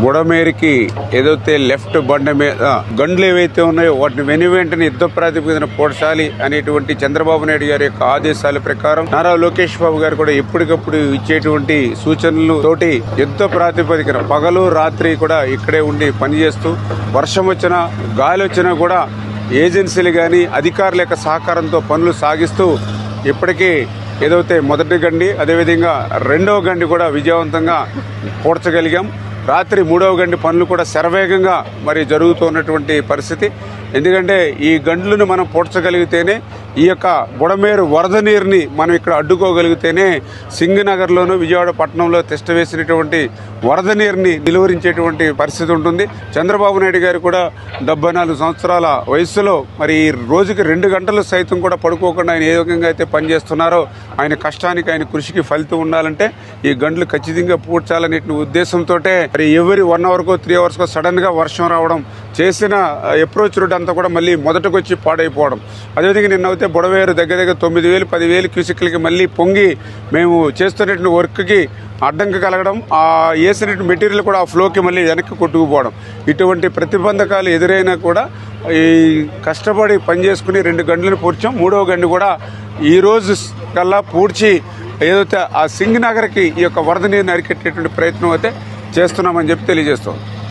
బుడమేరికి ఏదైతే లెఫ్ట్ బండ మీద గండ్లు ఏవైతే ఉన్నాయో వాటిని వెను వెంటనే యుద్ధ ప్రాతిపదికన పోడ్చాలి అనేటువంటి చంద్రబాబు నాయుడు గారి యొక్క ఆదేశాల ప్రకారం నారా లోకేష్ బాబు గారు కూడా ఎప్పటికప్పుడు ఇచ్చేటువంటి సూచనలు తోటి యుద్ధ ప్రాతిపదికన పగలు రాత్రి కూడా ఇక్కడే ఉండి పనిచేస్తూ వర్షం వచ్చినా గాలి వచ్చినా కూడా ఏజెన్సీలు కానీ అధికారుల యొక్క సహకారంతో పనులు సాగిస్తూ ఇప్పటికీ ఏదైతే మొదటి గండి అదేవిధంగా రెండవ గండి కూడా విజయవంతంగా పోడ్చగలిగాం. రాత్రి మూడవ గంటి పనులు కూడా శరవేగంగా మరి జరుగుతున్నటువంటి పరిస్థితి. ఎందుకంటే ఈ గండ్లను మనం పూడ్చగలిగితేనే ఈ యొక్క బుడమేరు వరద నీరుని మనం ఇక్కడ అడ్డుకోగలిగితేనే సింగనగర్లోను విజయవాడ పట్టణంలో తిష్ట వేసినటువంటి వరద నీరుని నిలువరించేటువంటి పరిస్థితి ఉంటుంది. చంద్రబాబు నాయుడు గారు కూడా డెబ్బై నాలుగు సంవత్సరాల వయసులో మరి ఈ రోజుకి రెండు గంటలు సైతం కూడా పడుకోకుండా ఆయన ఏ విధంగా అయితే పనిచేస్తున్నారో ఆయన కష్టానికి ఆయన కృషికి ఫలితం ఉండాలంటే ఈ గండ్లు ఖచ్చితంగా పూడ్చాలనే ఉద్దేశంతో మరి ఎవరి వన్ అవర్కో త్రీ అవర్స్కో సడన్గా వర్షం రావడం చేసిన అప్రోచ్ రూట్ అంతా కూడా మళ్ళీ మొదటకు వచ్చి పాడైపోవడం. అదేవిధంగా నిన్న అయితే బుడవేరు దగ్గర దగ్గర తొమ్మిది వేలు పదివేలు క్యూసిక్లకి మళ్ళీ పొంగి మేము చేస్తున్నటువంటి వర్క్కి అడ్డంకి కలగడం ఆ వేసినటువంటి మెటీరియల్ కూడా ఆ ఫ్లోకి మళ్ళీ వెనక్కి కొట్టుకుపోవడం. ఇటువంటి ప్రతిబంధకాలు ఎదురైనా కూడా ఈ కష్టపడి పని చేసుకుని రెండు గంటలను పూడ్చాం. మూడవ గంట కూడా ఈ రోజు కల్లా పూడ్చి ఏదైతే ఆ సింగ్ నగర్కి ఈ యొక్క వరద నీరు అరికెట్టేటువంటి ప్రయత్నం అయితే చేస్తున్నామని చెప్పి తెలియజేస్తాం